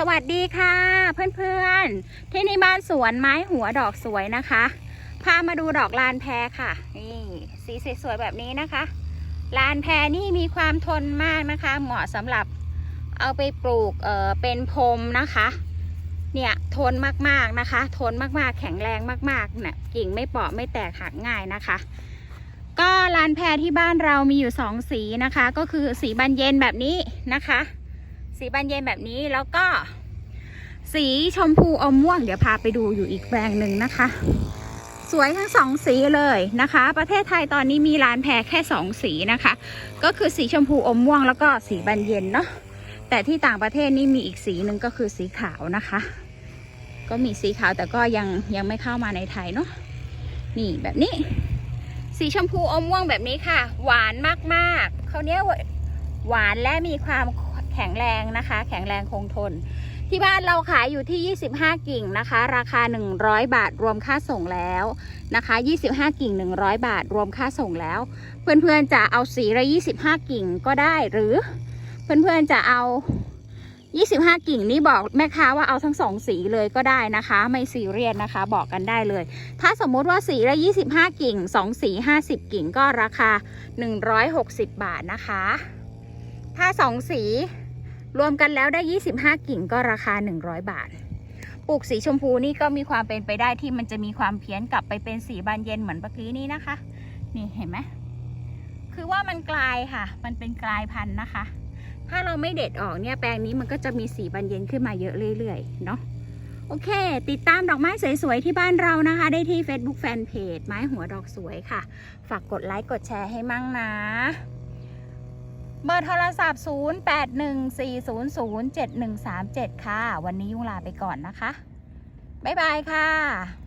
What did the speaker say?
สวัสดีค่ะ เพื่อนๆ ที่นี่บ้านสวนไม้หัวดอกสวยนะคะ พามาดูดอกลานแพรค่ะ นี่สีสวยๆแบบนี้นะคะ ลานแพรนี่มีความทนมากนะคะ เหมาะสำหรับเอาไปปลูกเอ่อเป็นพรมนะคะ เนี่ยทนมากๆนะคะ ทนมากๆ แข็งแรงมากๆเนี่ยกิ่งไม่เปราะไม่แตกหักง่ายนะคะ ก็ลานแพรที่บ้านเรามีอยู่สองสีนะคะ ก็คือสีบานเย็นแบบนี้นะคะ สีบานเย็นแบบนี้แล้วก็ สีชมพูอมม่วง เดี๋ยวพาไปดูอยู่อีกแปลงหนึ่งนะคะ สวยทั้งสองสีเลยนะคะ ประเทศไทยตอนนี้มีร้านแพรแค่สองสีนะคะ ก็คือสีชมพูอมม่วง แล้วก็สีบานเย็นเนาะแต่ที่ต่างประเทศนี่มีอีกสีหนึ่งก็คือสีขาวนะคะ ก็มีสีขาวแต่ก็ยังยังไม่เข้ามาในไทยเนาะนี่แบบนี้ สีชมพูอมม่วงแบบนี้ค่ะ หวานมากๆเขาเนี้ยหวานและมีความ แข็งแรงนะคะ แข็งแรงคงทน ที่บ้านเราขายอยู่ที่ 25 กิ่งนะคะ ราคา 100 บาทรวมค่าส่งแล้วนะคะ 25 กิ่ง 100 บาทรวมค่าส่งแล้ว เพื่อนๆจะเอาสีละ25 กิ่งก็ได้หรือเพื่อนๆจะเอา 25 กิ่งนี่บอกแม่ค้าว่าเอาทั้งสองสีเลยก็ได้นะคะ ไม่ซีเรียสนะคะ บอกกันได้เลย ถ้าสมมุติว่าสีละ 25 กิ่ง 2 สี 50 กิ่งก็ราคา 160 บาทนะคะ ถ้า 2 สี รวมกันแล้วได้ 25 กิ่งก็ราคา 100 บาท ปลูกสีชมพูนี่ก็มีความเป็นไปได้ที่มันจะมีความเพี้ยนกลับไปเป็นสีบานเย็นเหมือนเมื่อกี้นี้นะคะ นี่เห็นไหมคือว่ามันกลายค่ะ มันเป็นกลายพันธุ์นะคะ ถ้าเราไม่เด็ดออกเนี่ยแปลงนี้มันก็จะมีสีบานเย็นขึ้นมาเยอะเรื่อยๆ เนาะโอเค ติดตามดอกไม้สวยๆ ที่บ้านเรานะคะ ได้ที่ Facebook Fanpage ไม้หัวดอกสวยค่ะ ฝากกดไลค์กดแชร์ให้มั่งนะ เบอร์โทรศัพท์ 0814007137 ค่ะ วันนี้ยุ่งลาไปก่อนนะคะ บ๊ายบายค่ะ